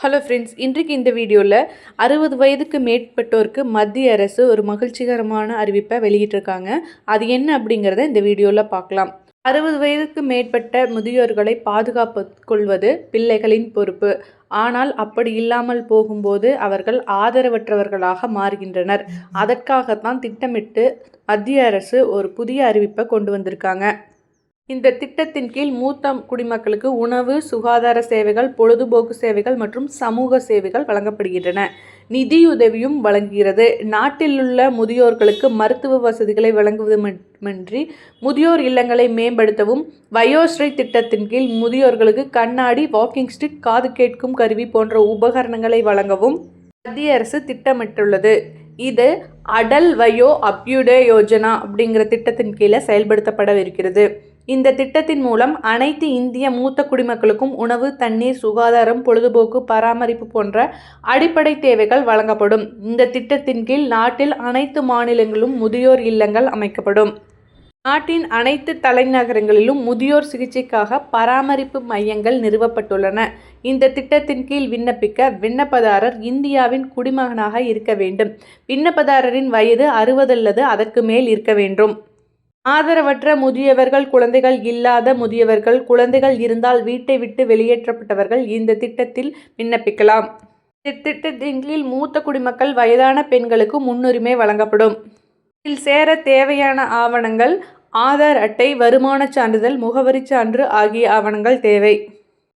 Hello friends இன்றைக்கு இந்த வீடியோவில் அறுபது வயதுக்கு மேற்பட்டோருக்கு மத்திய அரசு ஒரு மகிழ்ச்சிகரமான அறிவிப்பை வெளியிட்டிருக்காங்க. அது என்ன அப்படிங்கிறத இந்த வீடியோவில் பார்க்கலாம். அறுபது வயதுக்கு மேற்பட்ட முதியோர்களை பாதுகாப்பு கொள்வது பிள்ளைகளின் பொறுப்பு. ஆனால் அப்படி இல்லாமல் போகும்போது அவர்கள் ஆதரவற்றவர்களாக மாறுகின்றனர். அதற்காகத்தான் திட்டமிட்டு மத்திய அரசு ஒரு புதிய அறிவிப்பை கொண்டு வந்திருக்காங்க. இந்த திட்டத்தின் கீழ் மூத்த குடிமக்களுக்கு உணவு சுகாதார சேவைகள் பொழுதுபோக்கு சேவைகள் மற்றும் சமூக சேவைகள் வழங்கப்படுகின்றன. நிதியுதவியும் வழங்குகிறது. நாட்டிலுள்ள முதியோர்களுக்கு மருத்துவ வசதிகளை வழங்குவது மட்டுமின்றி முதியோர் இல்லங்களை மேம்படுத்தவும் வயோஸ்ரீ திட்டத்தின் கீழ் முதியோர்களுக்கு கண்ணாடி வாக்கிங் ஸ்டிக் காது கேட்கும் கருவி போன்ற உபகரணங்களை வழங்கவும் மத்திய அரசு திட்டமிட்டுள்ளது. இது அடல் வயோ அப்யுடே யோஜனா அப்படிங்கிற திட்டத்தின் கீழே செயல்படுத்தப்படவிருக்கிறது. இந்த திட்டத்தின் மூலம் அனைத்து இந்திய மூத்த குடிமக்களுக்கும் உணவு தண்ணீர் சுகாதாரம் பொழுதுபோக்கு பராமரிப்பு போன்ற அடிப்படை தேவைகள் வழங்கப்படும். இந்த திட்டத்தின் கீழ் நாட்டில் அனைத்து மாநிலங்களும் முதியோர் இல்லங்கள் அமைக்கப்படும். நாட்டின் அனைத்து தலைநகரங்களிலும் முதியோர் சிகிச்சைக்காக பராமரிப்பு மையங்கள் நிறுவப்பட்டுள்ளன. இந்த திட்டத்தின் கீழ் விண்ணப்பிக்க விண்ணப்பதாரர் இந்தியாவின் குடிமகனாக இருக்க வேண்டும். விண்ணப்பதாரரின் வயது அறுபது அல்லது அதற்கு மேல் இருக்க வேண்டும். ஆதரவற்ற முதியவர்கள் குழந்தைகள் இல்லாத முதியவர்கள் குழந்தைகள் இருந்தால் வீட்டை விட்டு வெளியேற்றப்பட்டவர்கள் இந்த திட்டத்தில் விண்ணப்பிக்கலாம். இத்திட்டத்தின் கீழ் மூத்த குடிமக்கள் வயதான பெண்களுக்கு முன்னுரிமை வழங்கப்படும். இதில் சேர தேவையான ஆவணங்கள் ஆதார் அட்டை வருமானச் சான்றிதழ் முகவரிச் சான்று ஆகிய ஆவணங்கள் தேவை.